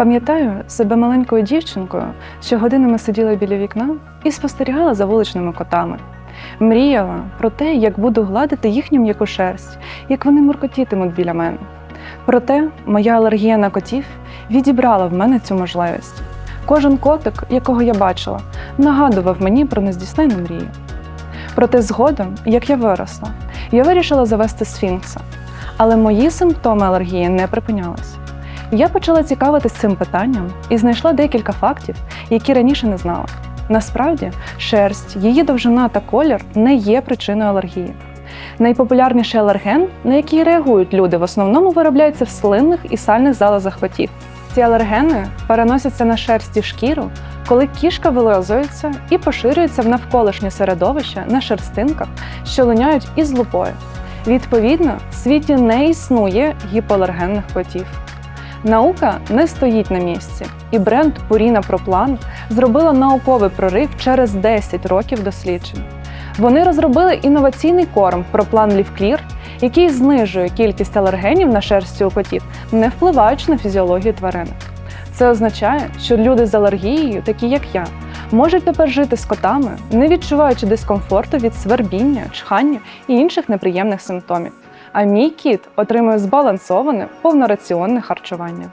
Пам'ятаю себе маленькою дівчинкою, що годинами сиділа біля вікна і спостерігала за вуличними котами. Мріяла про те, як буду гладити їхню м'яку шерсть, як вони муркотітимуть біля мене. Проте моя алергія на котів відібрала в мене цю можливість. Кожен котик, якого я бачила, нагадував мені про нездійснену мрію. Проте згодом, як я виросла, я вирішила завести сфінкса, але мої симптоми алергії не припинялись. Я почала цікавитись цим питанням і знайшла декілька фактів, які раніше не знала. Насправді, шерсть, її довжина та колір не є причиною алергії. Найпопулярніший алерген, на який реагують люди, в основному виробляється в слинних і сальних залозах котів. Ці алергени переносяться на шерсть і шкіру, коли кішка вилозується і поширюється в навколишнє середовище на шерстинках, що линяють із лупою. Відповідно, в світі не існує гіпоалергенних котів. Наука не стоїть на місці, і бренд Purina Proplan зробила науковий прорив через 10 років досліджень. Вони розробили інноваційний корм Proplan Clear, який знижує кількість алергенів на шерсті у котів, не впливаючи на фізіологію тварини. Це означає, що люди з алергією, такі як я, можуть тепер жити з котами, не відчуваючи дискомфорту від свербіння, чхання і інших неприємних симптомів. А мій кіт отримує збалансоване повнораціонне харчування.